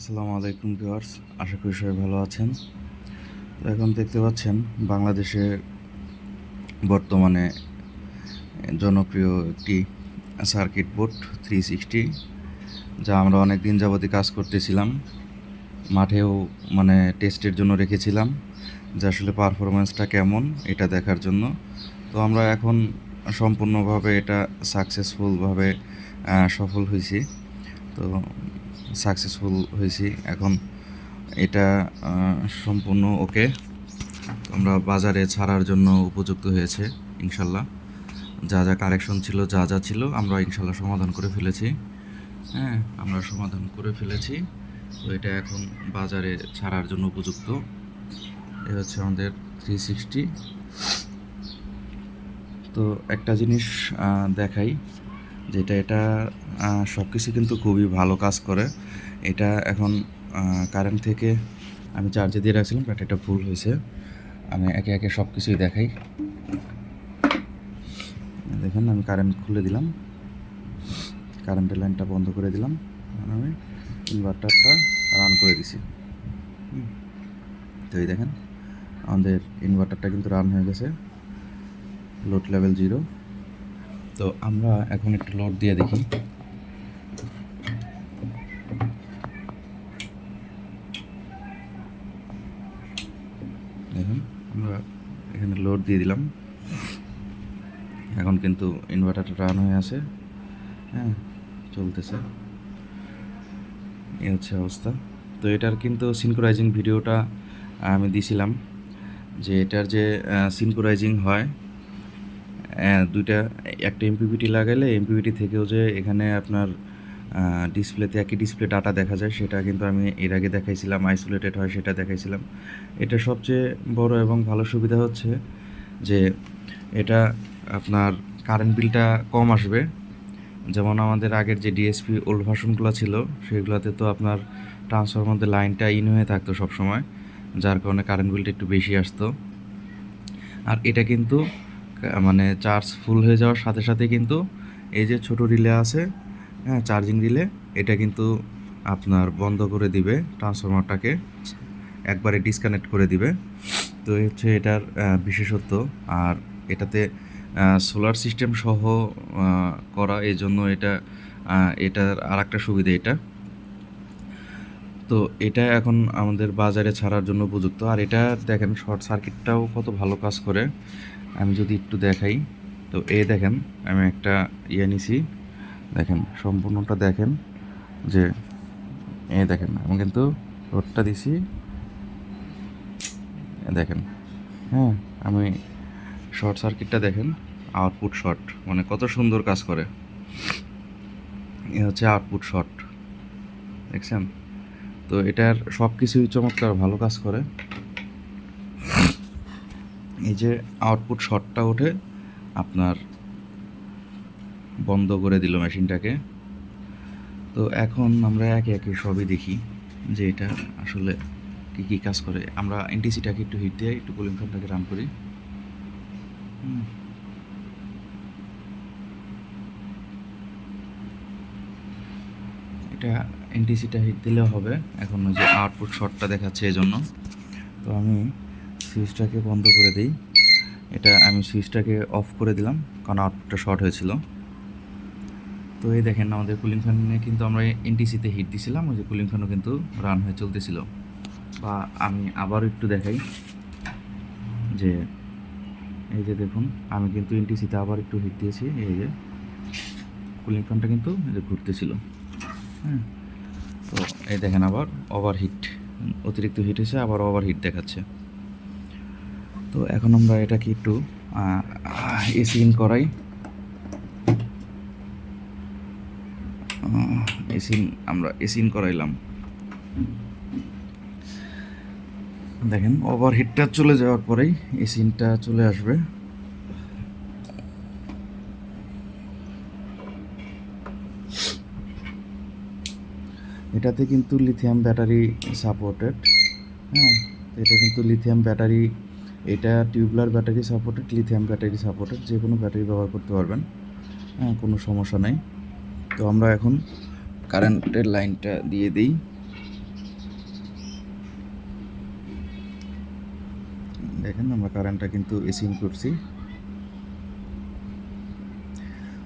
আসসালামু আলাইকুম ভিউয়ার্স, আশা করি সবাই ভালো আছেন। এখন দেখতে পাচ্ছেন বাংলাদেশে বর্তমানে জনপ্রিয় একটি সার্কিট বোর্ড থ্রি সিক্সটি, যা আমরা অনেক দিন যাবতই কাজ করতেছিলাম। মাঠেও মানে টেস্টের জন্য রেখেছিলাম যে আসলে পারফরমেন্সটা কেমন এটা দেখার জন্য। তো আমরা এখন সম্পূর্ণভাবে এটা সাকসেসফুলভাবে সফল হয়েছি। তো সাকসেসফুল হয়েছি। এখন এটা সম্পূর্ণ ওকে আমরা বাজারে ছাড়ার জন্য উপযুক্ত হয়েছে, ইনশাল্লাহ। যা যা কারেকশন ছিল, যা যা ছিল, আমরা ইনশাল্লাহ সমাধান করে ফেলেছি। হ্যাঁ আমরা সমাধান করে ফেলেছি। তো এটা এখন বাজারে ছাড়ার জন্য উপযুক্ত। এ হচ্ছে আমাদের থ্রি সিক্সটি তো একটা জিনিস দেখাই। যেটা এটা সব কিছু কিন্তু খুবই ভালো কাজ করে। এটা এখন কারেন্ট থেকে আমি চার্জে দিয়ে রাখছিলাম ব্যাটারিটা ফুল হয়েছে। আমি একে একে সব কিছুই দেখাই। দেখেন, আমি কারেন্ট খুলে দিলাম। কারেন্টের লাইনটা বন্ধ করে দিলাম। আমি ইনভার্টারটা রান করে দিছি। তো এই দেখেন, আমাদের ইনভার্টারটা কিন্তু রান হয়ে গেছে। লোড লেভেল জিরো তো আমরা এখন একটু লোড দিয়ে দেখি। দেখুন, আমরা এখানে লোড দিয়ে দিলাম। এখন কিন্তু ইনভার্টারটা রান হয়ে আছে। হ্যাঁ চলতেছে। এই হচ্ছে অবস্থা। তো এটার কিন্তু সিনক্রোনাইজিং ভিডিওটা আমি দিছিলাম যে এটার যে সিনক্রোনাইজিং হয় দুইটা, একটা এমপিপিটি লাগাইলে এমপিপিটি থেকেও যে এখানে আপনার ডিসপ্লেতে একই ডিসপ্লে ডাটা দেখা যায়, সেটা কিন্তু আমি এর আগে দেখাইছিলাম আইসোলেটেড হয় সেটা দেখাইছিলাম। এটা সবচেয়ে বড় এবং ভালো সুবিধা হচ্ছে যে এটা আপনার কারেন্ট বিলটা কম আসবে। যেমন আমাদের আগের যে ডিএসপি ওল্ড ভার্সনগুলো ছিল, সেগুলোতে তো আপনার ট্রান্সফরমার লাইনটা ইন হয়ে থাকতো সবসময়, যার কারণে কারেন্ট বিলটা একটু বেশি আসতো। আর এটা কিন্তু মানে চার্জ ফুল হয়ে যাওয়ার সাথে সাথে কিন্তু এই যে ছোট রিলে আছে হ্যাঁ চার্জিং রিলে এটা কিন্তু আপনার বন্ধ করে দিবে ট্রান্সফরমারটাকে একবারে ডিসকানেক্ট করে দিবে। তো হচ্ছে এটার বিশেষত্ব। আর এটাতে সোলার সিস্টেম সহ করা এই জন্য এটা এটার আর একটা সুবিধা এটা। তো এটা এখন আমাদের বাজারে ছাড়ার জন্য উপযুক্ত। আর এটা দেখেন শর্ট সার্কিটটাও কত ভালো কাজ করে। আমি যদি একটু দেখাই, তো এ দেখেন, আমি একটা ইয়ে নিছি। দেখেন, সম্পূর্ণটা দেখেন যে এ দেখেন, আমি কিন্তু রোডটা দিছি। দেখেন হ্যাঁ আমি শর্ট সার্কিটটা দেখেন, আউটপুট শর্ট মানে কত সুন্দর কাজ করে। এ হচ্ছে আউটপুট শর্ট, দেখছেন? তো এটার সব কিছুই চমৎকার ভালো কাজ করে। এই যে আউটপুট শটটা ওঠে, আপনার বন্ধ করে দিল মেশিনটাকে তো এখন আমরা একে একে সবই দেখি যে এটা আসলে কী কী কাজ করে। আমরা এনটিসিটাকে একটু হিট দিয়ে একটু কুলিং ফ্যানটাকে রান করি। এটা এনটিসিটা হিট দিলে হবে। এখন ওই যে আউটপুট শটটা দেখাচ্ছে এই জন্য তো আমি সুইচটাকে বন্ধ করে দিই। এটা আমি সুইচটাকে অফ করে দিলাম, কারণ আউটপুটটা শর্ট হয়েছিল। তো এই দেখেন, আমাদের কুলিং ফ্যানে কিন্তু আমরা এনটিসিতে হিট দিছিলাম, ওই যে কুলিং ফ্যানও কিন্তু রান হয়ে চলতেছিল। বা আমি আবারও একটু দেখাই, যে এই যে দেখুন, আমি কিন্তু এনটিসিতে আবার একটু হিট দিয়েছি, এই যে কুলিং ফ্যানটা কিন্তু এই যে ঘুরতেছিল। হ্যাঁ তো এই দেখেন আবার ওভার হিট অতিরিক্ত হিট হয়েছে আবার ওভার হিট দেখাচ্ছে। তো এখন আমরা এটাকে একটু এসি ইন করাই। এসি আমরা এসি ইন করাইলাম। দেখেন ওভার হিটটা চলে যাওয়ার পরেই এসিনটা চলে আসবে। এটাতে কিন্তু লিথিয়াম ব্যাটারি সাপোর্টেড হ্যাঁ? এটা কিন্তু লিথিয়াম ব্যাটারি এটা tubular battery supported lithium battery supported যে কোনো ব্যাটারি ব্যবহার করতে পারবেন। হ্যাঁ কোনো সমস্যা নেই। তো আমরা এখন কারেন্টের লাইনটা দিয়ে দিই। দেখেন, আমরা কারেন্টটা কিন্তু এসিং করছি।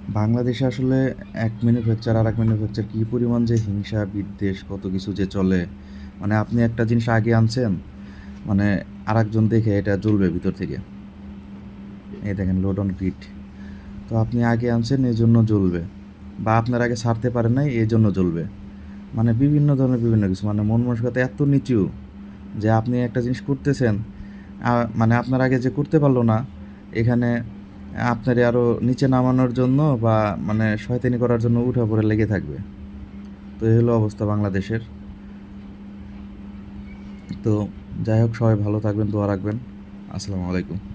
বাংলাদেশে আসলে এক ম্যানুফ্যাকচার আর এক ম্যানুফ্যাকচার কী পরিমাণ যে হিংসা, বিদ্বেষ, কত কিছু যে চলে। মানে আপনি একটা জিনিস আগে আনছেন মানে আর একজন দেখে এটা জ্বলবে ভিতর থেকে। এই দেখেন লোড অন গ্রিড তো আপনি আগে আনছেন, এই জন্য জ্বলবে। বা আপনার আগে ছাড়তে পারেন নাই, এই জন্য জ্বলবে। মানে বিভিন্ন ধরনের বিভিন্ন কিছু। মানে মন মানসিকতা এত নিচু যে আপনি একটা জিনিস করতেছেন মানে আপনার আগে যে করতে পারল না, এখানে আপনার আরও নিচে নামানোর জন্য বা মানে শয়তানি করার জন্য উঠা পড়ে লেগে থাকবে। তো এই হলো অবস্থা বাংলাদেশের। তো যাই হোক সবাই ভালো থাকবেন দোয়া রাখবেন। আসসালামু আলাইকুম।